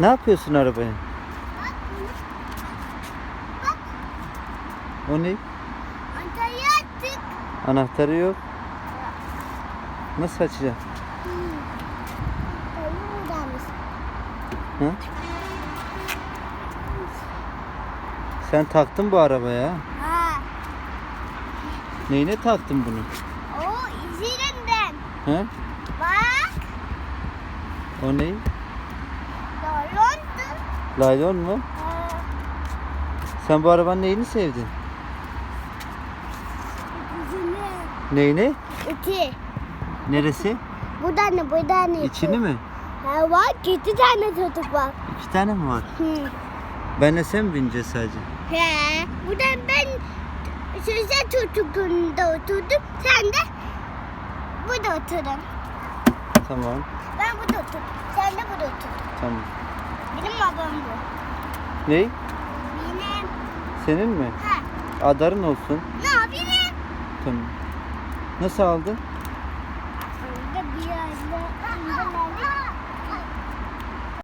Ne yapıyorsun arabaya? O ne? Antalya attık. Anahtarı yok. Nasıl açacağım? Hı? Sen taktın bu arabaya. Ha. Neyine taktın bunu? O izlerinden. He? Bak. O ne? Laylon mu? Sen bu arabanın neyini sevdin? Neyini? İki. Neresi? Buradan ne buradan ne? İçini mi? Ha bak iki tane çocuk var. İki tane mi var? Hı. Benle sen mi bineceğiz sadece? He. Buradan ben size çocukluğunda oturdum. Sen de burada oturun. Tamam. Ben burada oturdum. Sen de burada otur. Tamam. Benim babam bu. Ney? Benim. Senin mi? Ha. Adarın olsun. Ne yapayım? Tamam. Nasıl aldın? Bir yerde.